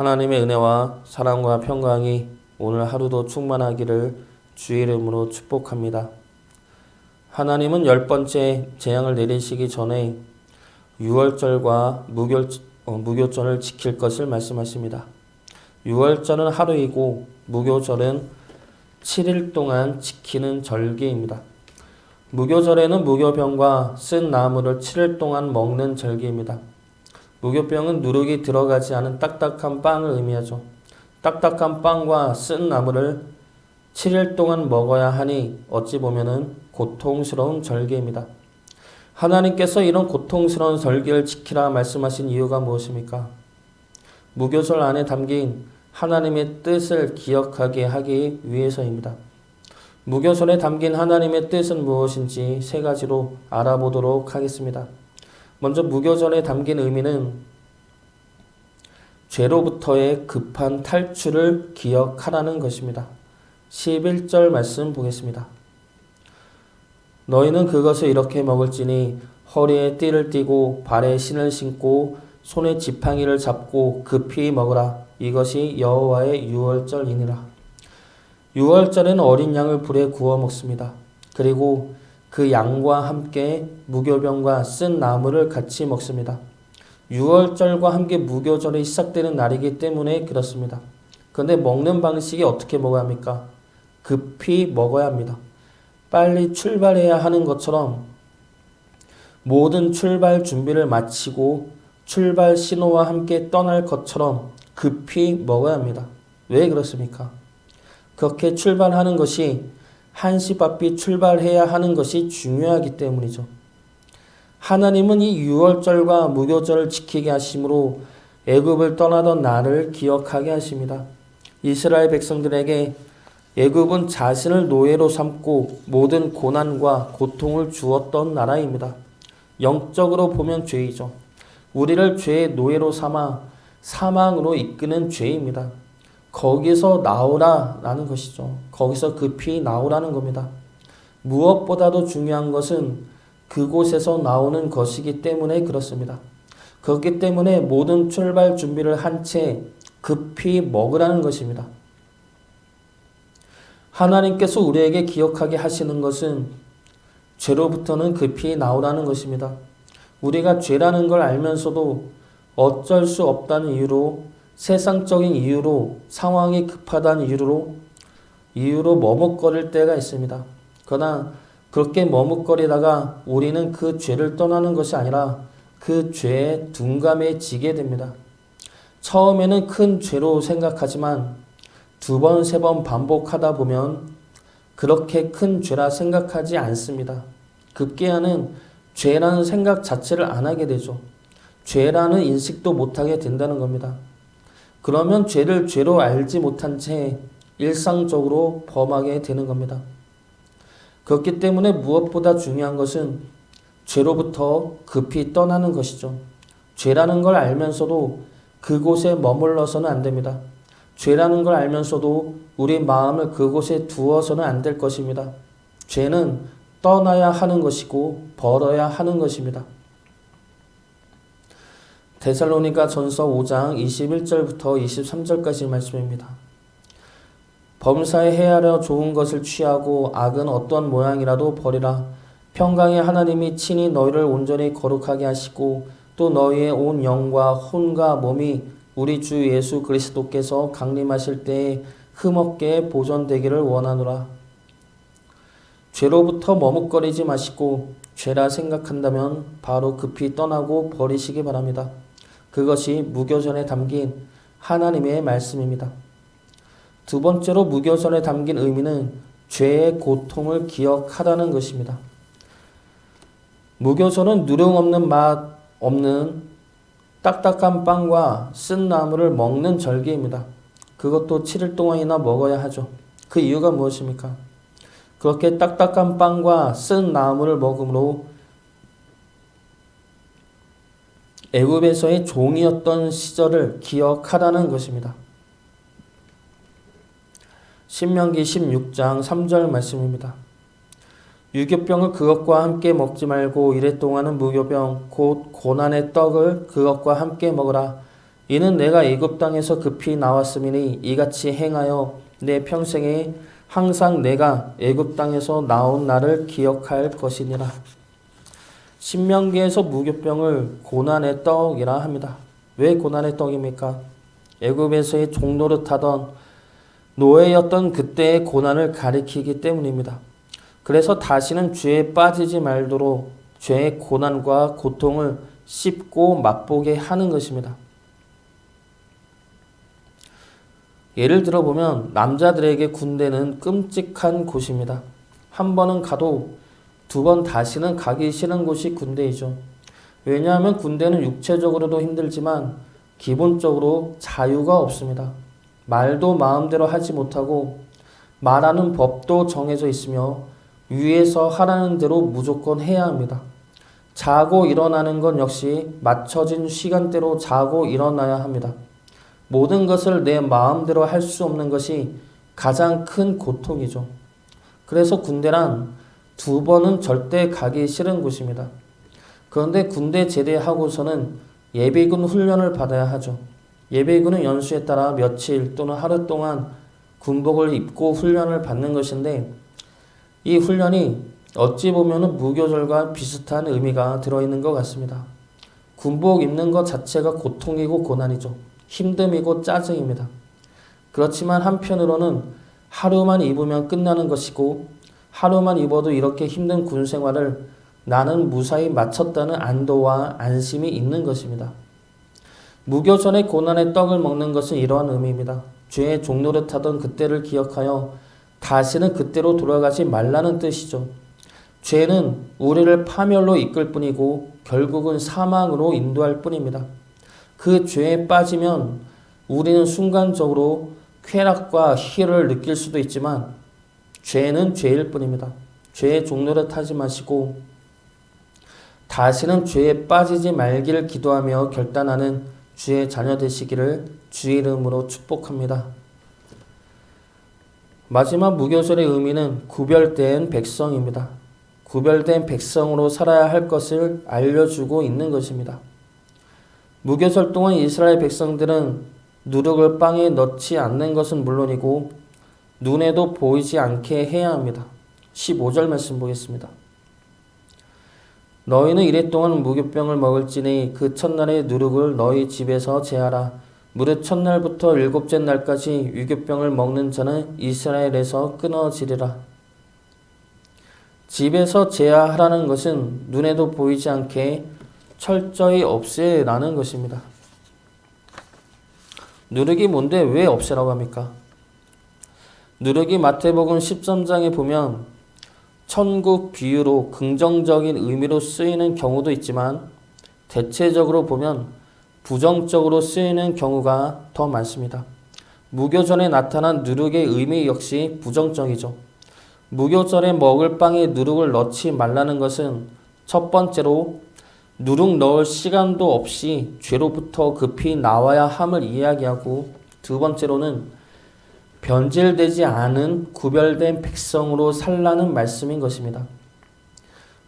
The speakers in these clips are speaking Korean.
하나님의 은혜와 사랑과 평강이 오늘 하루도 충만하기를 주의 이름으로 축복합니다. 하나님은 열 번째 재앙을 내리시기 전에 유월절과 무교, 어, 무교절을 지킬 것을 말씀하십니다. 유월절은 하루이고 무교절은 7일 동안 지키는 절기입니다. 무교절에는 무교병과 쓴 나무를 7일 동안 먹는 절기입니다. 무교병은 누룩이 들어가지 않은 딱딱한 빵을 의미하죠. 딱딱한 빵과 쓴 나무를 7일 동안 먹어야 하니 어찌 보면은 고통스러운 절기입니다. 하나님께서 이런 고통스러운 절기를 지키라 말씀하신 이유가 무엇입니까? 무교절 안에 담긴 하나님의 뜻을 기억하게 하기 위해서입니다. 무교절에 담긴 하나님의 뜻은 무엇인지 세 가지로 알아보도록 하겠습니다. 먼저 무교절에 담긴 의미는 죄로부터의 급한 탈출을 기억하라는 것입니다. 11절 말씀 보겠습니다. 너희는 그것을 이렇게 먹을지니 허리에 띠를 띠고 발에 신을 신고 손에 지팡이를 잡고 급히 먹으라. 이것이 여호와의 유월절이니라. 유월절에는 어린 양을 불에 구워 먹습니다. 그리고 그 양과 함께 무교병과 쓴 나무를 같이 먹습니다. 6월절과 함께 무교절이 시작되는 날이기 때문에 그렇습니다. 그런데 먹는 방식이 어떻게 먹어야 합니까? 급히 먹어야 합니다. 빨리 출발해야 하는 것처럼 모든 출발 준비를 마치고 출발 신호와 함께 떠날 것처럼 급히 먹어야 합니다. 왜 그렇습니까? 그렇게 출발하는 것이 한시 바삐 출발해야 하는 것이 중요하기 때문이죠. 하나님은 이 유월절과 무교절을 지키게 하심으로 애굽을 떠나던 나를 기억하게 하십니다. 이스라엘 백성들에게 애굽은 자신을 노예로 삼고 모든 고난과 고통을 주었던 나라입니다. 영적으로 보면 죄이죠. 우리를 죄의 노예로 삼아 사망으로 이끄는 죄입니다. 거기서 나오라라는 것이죠. 거기서 급히 나오라는 겁니다. 무엇보다도 중요한 것은 그곳에서 나오는 것이기 때문에 그렇습니다. 그렇기 때문에 모든 출발 준비를 한 채 급히 먹으라는 것입니다. 하나님께서 우리에게 기억하게 하시는 것은 죄로부터는 급히 나오라는 것입니다. 우리가 죄라는 걸 알면서도 어쩔 수 없다는 이유로 세상적인 이유로 상황이 급하다는 이유로 이유로 머뭇거릴 때가 있습니다. 그러나 그렇게 머뭇거리다가 우리는 그 죄를 떠나는 것이 아니라 그 죄에 둔감해지게 됩니다. 처음에는 큰 죄로 생각하지만 두 번, 세 번 반복하다 보면 그렇게 큰 죄라 생각하지 않습니다. 급기야는 죄라는 생각 자체를 안 하게 되죠. 죄라는 인식도 못하게 된다는 겁니다. 그러면 죄를 죄로 알지 못한 채 일상적으로 범하게 되는 겁니다. 그렇기 때문에 무엇보다 중요한 것은 죄로부터 급히 떠나는 것이죠. 죄라는 걸 알면서도 그곳에 머물러서는 안 됩니다. 죄라는 걸 알면서도 우리 마음을 그곳에 두어서는 안 될 것입니다. 죄는 떠나야 하는 것이고 벌어야 하는 것입니다. 데살로니가 전서 5장 21절부터 23절까지 말씀입니다. 범사에 헤아려 좋은 것을 취하고 악은 어떤 모양이라도 버리라. 평강의 하나님이 친히 너희를 온전히 거룩하게 하시고 또 너희의 온 영과 혼과 몸이 우리 주 예수 그리스도께서 강림하실 때에 흠없게 보존되기를 원하노라. 죄로부터 머뭇거리지 마시고 죄라 생각한다면 바로 급히 떠나고 버리시기 바랍니다. 그것이 무교전에 담긴 하나님의 말씀입니다. 두 번째로 무교전에 담긴 의미는 죄의 고통을 기억하다는 것입니다. 무교전은 누령 없는 맛 없는 딱딱한 빵과 쓴 나무를 먹는 절기입니다. 그것도 7일 동안이나 먹어야 하죠. 그 이유가 무엇입니까? 그렇게 딱딱한 빵과 쓴 나무를 먹음으로 애굽에서의 종이었던 시절을 기억하라는 것입니다. 신명기 16장 3절 말씀입니다. 유교병을 그것과 함께 먹지 말고 이래 동안은 무교병 곧 고난의 떡을 그것과 함께 먹으라. 이는 내가 애굽 땅에서 급히 나왔음이니 이같이 행하여 내 평생에 항상 내가 애굽 땅에서 나온 나를 기억할 것이니라. 신명기에서 무교병을 고난의 떡이라 합니다. 왜 고난의 떡입니까? 애굽에서의 종노릇하던 노예였던 그때의 고난을 가리키기 때문입니다. 그래서 다시는 죄에 빠지지 말도록 죄의 고난과 고통을 씹고 맛보게 하는 것입니다. 예를 들어 보면 남자들에게 군대는 끔찍한 곳입니다. 한 번은 가도 두 번 다시는 가기 싫은 곳이 군대이죠. 왜냐하면 군대는 육체적으로도 힘들지만 기본적으로 자유가 없습니다. 말도 마음대로 하지 못하고 말하는 법도 정해져 있으며 위에서 하라는 대로 무조건 해야 합니다. 자고 일어나는 건 역시 맞춰진 시간대로 자고 일어나야 합니다. 모든 것을 내 마음대로 할 수 없는 것이 가장 큰 고통이죠. 그래서 군대란 두 번은 절대 가기 싫은 곳입니다. 그런데 군대 제대하고서는 예비군 훈련을 받아야 하죠. 예비군은 연수에 따라 며칠 또는 하루 동안 군복을 입고 훈련을 받는 것인데 이 훈련이 어찌 보면 무교절과 비슷한 의미가 들어있는 것 같습니다. 군복 입는 것 자체가 고통이고 고난이죠. 힘듦이고 짜증입니다. 그렇지만 한편으로는 하루만 입으면 끝나는 것이고 하루만 입어도 이렇게 힘든 군 생활을 나는 무사히 마쳤다는 안도와 안심이 있는 것입니다. 무교전의 고난의 떡을 먹는 것은 이러한 의미입니다. 죄의 종노릇 하던 그때를 기억하여 다시는 그때로 돌아가지 말라는 뜻이죠. 죄는 우리를 파멸로 이끌 뿐이고 결국은 사망으로 인도할 뿐입니다. 그 죄에 빠지면 우리는 순간적으로 쾌락과 희를 느낄 수도 있지만 죄는 죄일 뿐입니다. 죄의 종로를 타지 마시고 다시는 죄에 빠지지 말기를 기도하며 결단하는 주의 자녀 되시기를 주의 이름으로 축복합니다. 마지막 무교절의 의미는 구별된 백성입니다. 구별된 백성으로 살아야 할 것을 알려주고 있는 것입니다. 무교절 동안 이스라엘 백성들은 누룩을 빵에 넣지 않는 것은 물론이고 눈에도 보이지 않게 해야 합니다. 15절 말씀 보겠습니다. 너희는 이랫동안 무교병을 먹을지니 그 첫날의 누룩을 너희 집에서 제하라. 무릇 첫날부터 일곱째 날까지 유교병을 먹는 자는 이스라엘에서 끊어지리라. 집에서 제하라는 것은 눈에도 보이지 않게 철저히 없애라는 것입니다. 누룩이 뭔데 왜 없애라고 합니까? 누룩이 마태복음 13장에 보면 천국 비유로 긍정적인 의미로 쓰이는 경우도 있지만 대체적으로 보면 부정적으로 쓰이는 경우가 더 많습니다. 무교전에 나타난 누룩의 의미 역시 부정적이죠. 무교절에 먹을 빵에 누룩을 넣지 말라는 것은 첫 번째로 누룩 넣을 시간도 없이 죄로부터 급히 나와야 함을 이야기하고 두 번째로는 변질되지 않은 구별된 백성으로 살라는 말씀인 것입니다.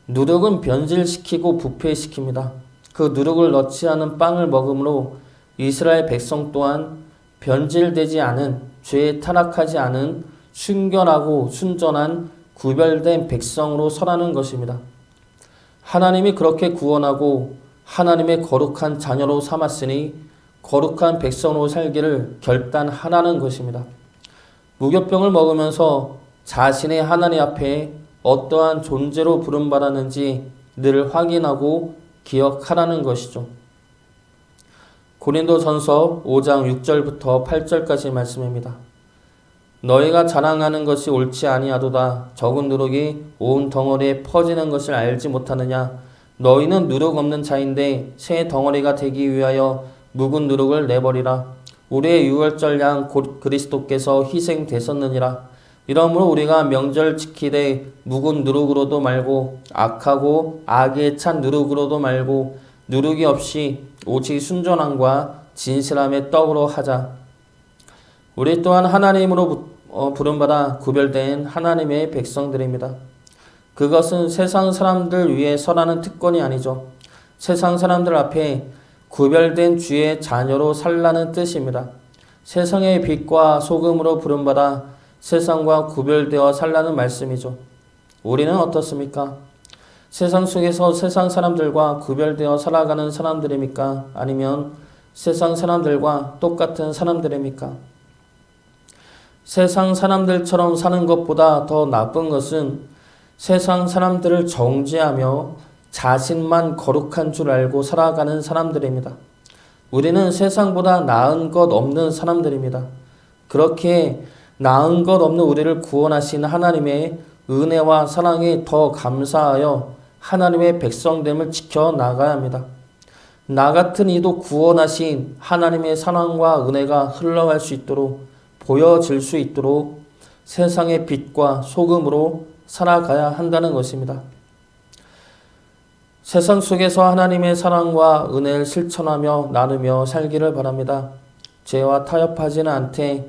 누룩은 변질시키고 부패시킵니다. 그 누룩을 넣지 않은 빵을 먹음으로 이스라엘 백성 또한 변질되지 않은 죄에 타락하지 않은 순결하고 순전한 구별된 백성으로 서라는 것입니다. 하나님이 그렇게 구원하고 하나님의 거룩한 자녀로 삼았으니 거룩한 백성으로 살기를 결단하라는 것입니다. 무교병을 먹으면서 자신의 하나님 앞에 어떠한 존재로 부름받았는지 늘 확인하고 기억하라는 것이죠. 고린도 전서 5장 6절부터 8절까지 말씀입니다. 너희가 자랑하는 것이 옳지 아니하도다. 적은 누룩이 온 덩어리에 퍼지는 것을 알지 못하느냐? 너희는 누룩 없는 자인데 새 덩어리가 되기 위하여 묵은 누룩을 내버리라. 우리의 유월절 양곧 그리스도께서 희생되셨느니라. 이러므로 우리가 명절 지키되 묵은 누룩으로도 말고 악하고 악에 찬 누룩으로도 말고 누룩이 없이 오직 순전함과 진실함의 떡으로 하자. 우리 또한 하나님으로 어, 부름받아 구별된 하나님의 백성들입니다. 그것은 세상 사람들 위에 서라는 특권이 아니죠. 세상 사람들 앞에 구별된 주의 자녀로 살라는 뜻입니다. 세상의 빛과 소금으로 부름받아 세상과 구별되어 살라는 말씀이죠. 우리는 어떻습니까? 세상 속에서 세상 사람들과 구별되어 살아가는 사람들입니까? 아니면 세상 사람들과 똑같은 사람들입니까? 세상 사람들처럼 사는 것보다 더 나쁜 것은 세상 사람들을 정죄하며 자신만 거룩한 줄 알고 살아가는 사람들입니다. 우리는 세상보다 나은 것 없는 사람들입니다. 그렇게 나은 것 없는 우리를 구원하신 하나님의 은혜와 사랑에 더 감사하여 하나님의 백성됨을 지켜 나가야 합니다. 나 같은 이도 구원하신 하나님의 사랑과 은혜가 흘러갈 수 있도록 보여질 수 있도록 세상의 빛과 소금으로 살아가야 한다는 것입니다. 세상 속에서 하나님의 사랑과 은혜를 실천하며 나누며 살기를 바랍니다. 죄와 타협하지는 않되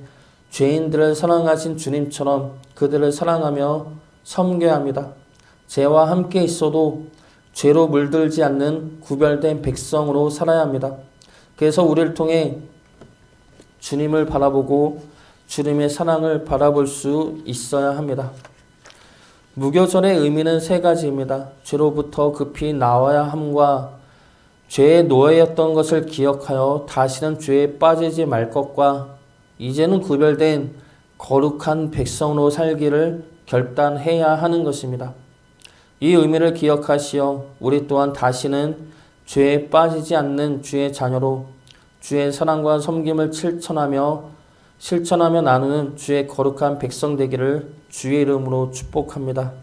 죄인들을 사랑하신 주님처럼 그들을 사랑하며 섬겨야 합니다. 죄와 함께 있어도 죄로 물들지 않는 구별된 백성으로 살아야 합니다. 그래서 우리를 통해 주님을 바라보고 주님의 사랑을 바라볼 수 있어야 합니다. 무교절의 의미는 세 가지입니다. 죄로부터 급히 나와야 함과 죄의 노예였던 것을 기억하여 다시는 죄에 빠지지 말 것과 이제는 구별된 거룩한 백성으로 살기를 결단해야 하는 것입니다. 이 의미를 기억하시어 우리 또한 다시는 죄에 빠지지 않는 주의 자녀로 주의 사랑과 섬김을 실천하며 실천하며 나누는 주의 거룩한 백성 되기를 주의 이름으로 축복합니다.